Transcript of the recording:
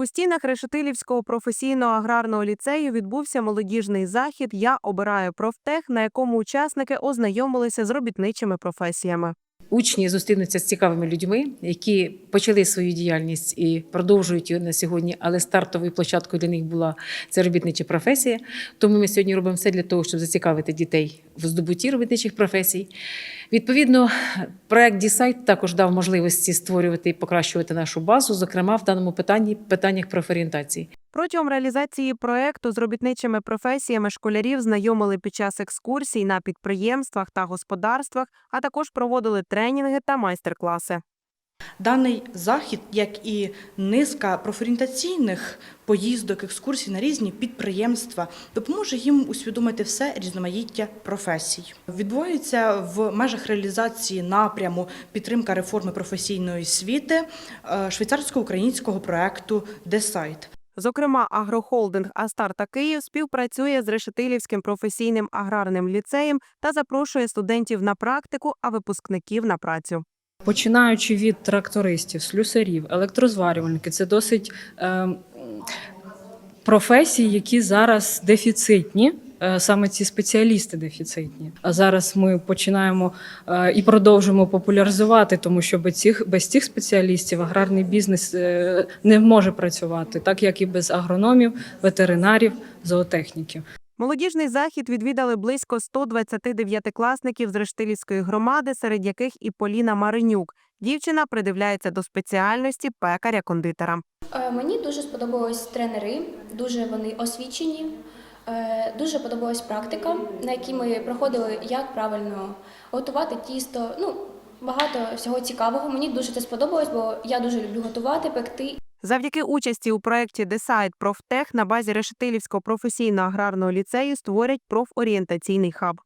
У стінах Решетилівського професійного аграрного ліцею відбувся молодіжний захід Я обираю профтех, на якому учасники ознайомилися з робітничими професіями. Учні зустрінуться з цікавими людьми, які почали свою діяльність і продовжують її на сьогодні, але стартовою площадкою для них була це робітнича професія. Тому ми сьогодні робимо все для того, щоб зацікавити дітей в здобутті робітничих професій. Відповідно, проект Дісайт також дав можливості створювати і покращувати нашу базу, зокрема в даному питанні питаннях профорієнтації. Протягом реалізації проекту з робітничими професіями школярів знайомили під час екскурсій на підприємствах та господарствах, а також проводили тренінги та майстер-класи. Даний захід, як і низка профорієнтаційних поїздок, екскурсій на різні підприємства, допоможе їм усвідомити все різноманіття професій. Відбувається в межах реалізації напряму підтримка реформи професійної освіти е, швейцарсько-українського проекту «Десайт». Зокрема, агрохолдинг Астарта Київ співпрацює з Решетилівським професійним аграрним ліцеєм та запрошує студентів на практику, а випускників на працю. Починаючи від трактористів, слюсарів, електрозварювальників, це досить е, професії, які зараз дефіцитні. е, Саме ці спеціалісти дефіцитні. А зараз ми починаємо е, і продовжуємо популяризувати, тому що без цих без цих спеціалістів аграрний бізнес е, не може працювати, так як і без агрономів, ветеринарів, зоотехніків. Молодіжний захід відвідали близько 129 класників з Рештилівської громади, серед яких і Поліна Маринюк. Дівчина придивляється до спеціальності пекаря-кондитера. Е, Мені дуже сподобались тренери, дуже вони освічені. Е, Дуже подобалась практика, на якій ми проходили, як правильно готувати тісто. Ну, багато всього цікавого. Мені дуже це сподобалось, бо я дуже люблю готувати, пекти. Завдяки участі у проєкті Десайт Профтех на базі Решетилівського професійно-аграрного ліцею створять профорієнтаційний хаб.